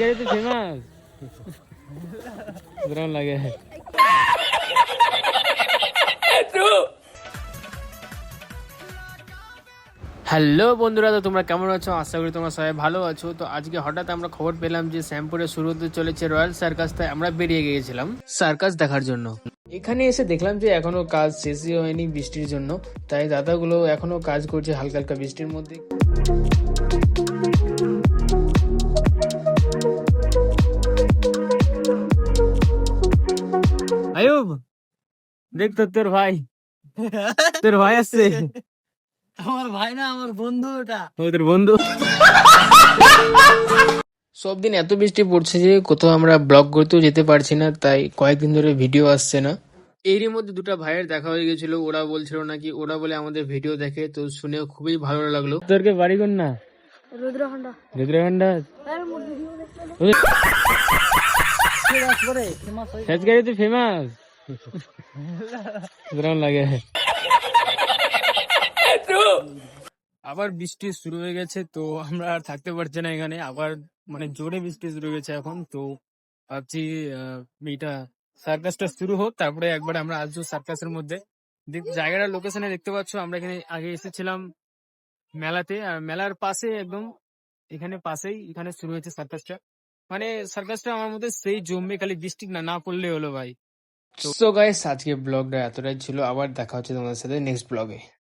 গাড়ি তো ফেমাস? কিরম লাগে। হ্যালো বন্ধুরা তো তোমরা কেমন আছো? আশা করি তোমরা সবাই ভালো আছো। তো আজকে হঠাৎ আমরা খবর পেলাম যে শ্যামপুরে শুরু হতে চলেছে রয়্যাল সার্কাস তাই আমরা বেরিয়ে গিয়েছিলাম সার্কাস দেখার জন্য। এখানে এসে দেখলাম যে এখনও কাজ শেষই হয়নি বৃষ্টির জন্য। তাই দাদাগুলো এখনও কাজ করছে হালকা হালকা বৃষ্টির মধ্যে। আয়ুব দেখ তো তোর ভাই। তোর ভাই আসছে। আমার ভাই না আমার বন্ধু ওটা। তোর বন্ধু। সব দিন এত বৃষ্টি পড়ছে যে কোথাও আমরা ব্লগ করতেও যেতে পারছি না তাই কয়েকদিন ধরে ভিডিও আসছে না। এরই মধ্যে দুটো ভাইয়ের দেখা হয়ে গেছিল ওরা বলছিল নাকি ওরা বলে আমাদের ভিডিও দেখে তো শুনে খুবই ভালো লাগল। তোরকে বাড়ি কোন না? রুদ্রখণ্ড রুদ্রগন্ডা করে ফেমাস হয়ে তো ফেমাস? লাগে? আবার বৃষ্টি শুরু হয়ে গেছে তো আমরা আর থাকতে পারছি না এখানে। আবার মানে জোরে বৃষ্টি শুরু হয়ে গেছে এখন, তো ভাবছি এটা সার্কাসটা শুরু হোক, তারপরে একবার আমরা আসব সার্কাসের মধ্যে। দেখ- জায়গাটা লোকেশনে দেখতে পাচ্ছ, আমরা এখানে আগে এসেছিলাম মেলাতে, আর মেলার পাশে একদম, এখানে পাশেই, এখানে শুরু হয়েছে সার্কাসটা মানে সার্কাসটা আমার মধ্যে সেই জমবে খালি বৃষ্টি না না পড়লে হলো ভাই। তো গাইস আজকে ব্লগটা এতটাই ছিল, আবার দেখা হচ্ছে তোমাদের সাথে নেক্সট ব্লগে